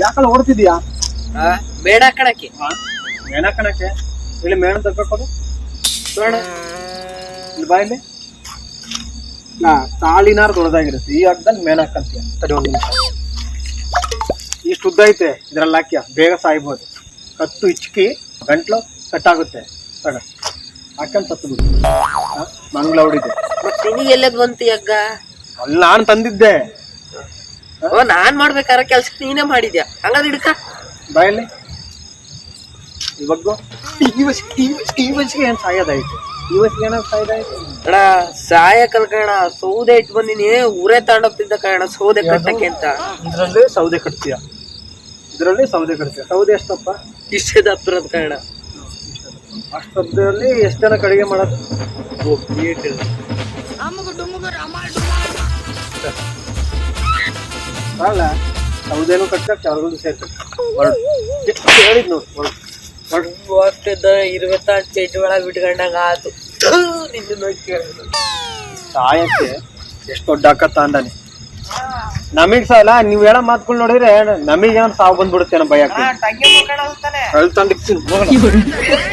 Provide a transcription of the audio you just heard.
ಯಾಕಲ್ಲ ಓಡ್ತಿದ್ಯಾ ಆ, ಬೇಡ ಕಣಕ್ಕೆ. ಮೇಣ ಕಣಕ್ಕೆ. ಇಲ್ಲಿ ಮೇಣ ತಗೋದು ನೋಡ ಇಲ್ಲಿ ಬಾಯಲ್ಲಿ ನಾ ತಾಳಿನಾರು ದೊಡ್ಡದಾಗಿರುತ್ತೆ. ಈ ಹಾಕ್ದಲ್ಲಿ ಮೇಣ ಹಾಕಂತೀಯ. ಸರಿ ಒಂದು ನಿಮಿಷ. ಇಷ್ಟು ಉದ್ದ ಐತೆ ಇದ್ರಲ್ಲಿ ಹಾಕ್ಯ. ಬೇಗ ಸಾಯ್ಬೋದು. ಕತ್ತು ಇಚ್ಕಿ ಗಂಟ್ಲು ಕಟ್ಟಾಗುತ್ತೆ. ತಗ ಹಾಕಂತ ಸತ್ತು ಬಿಡು ಮಂಗ್ಳ ಹೊಡಿದೆ. ಮತ್ತೆ ಎಲ್ಲದ್ ಬಂತು ಯಗ್ಗ ಅಲ್ಲಿ ನಾನು ತಂದಿದ್ದೆ. ಓ ನಾನ್ ಮಾಡ್ಬೇಕಾರ ಕೆಲ್ಸ ನೀನೇ ಮಾಡಿದ್ಯಾ? ಹಂಗಾದ್ರೆ ಹಿಡ್ಕ. ಬಾಯಲ್ಲಿ ಇವಾಗ ಈ ಏನು ಸಾಯೋದಾಯ್ತು? ಈ ಸಾಯೋದಾಯ್ತು? ಅಣ್ಣ ಕಲ್ಕಣ ಸೌದೆ ಇಟ್ಟು ಬಂದಿನಿ ಊರೇ ತಗೊಂಡೋಗ್ತಿದ್ದ ಕಣ ಸೌದೆ ಕಟ್ಟಕ್ಕೆ ಅಂತ. ಇದ್ರಲ್ಲಿ ಸೌದೆ ಕಟ್ತೀಯ? ಇದರಲ್ಲಿ ಸೌದೆ ಕಟ್ತೀಯ? ಸೌದೆ ಎಷ್ಟಪ್ಪ? ಇಷ್ಟದ ಹತ್ರ ಕಣ. ಅಷ್ಟೊತ್ತಲ್ಲಿ ಎಷ್ಟು ಜನ ಕಡಿಗೆ ಮಾಡೋದು ಅಲ್ಲ ಸೌದೆನೂ ಕಟ್ಟ ಅವ್ರಿಗೂ ಸೇರ್ಕಟ್ಟ ಹೇಳಿದ್ ನೋಡಿ. ಹೋಗ್ತಿದ್ದ ಇರುವತ್ತ ಚೇಜ್ ಒಳಗ್ ಬಿಟ್ಕೊಂಡಂಗ ಆತು. ನಿನ್ನ ಸಾಯಕ್ಕೆ ಎಷ್ಟು ದೊಡ್ಡ ಅಕ್ಕ ಅಂದಾನೆ ನಮಗ್ ಸಾಲ ನೀವ್ ಹೇಳ ಮಾತುಗಳು ನೋಡಿದ್ರೆ ನಮಗ್ ಏನಾದ್ರು ಸಾವು ಬಂದ್ಬಿಡುತ್ತೆ ಭಯ ಭಯಕ್ಕೆ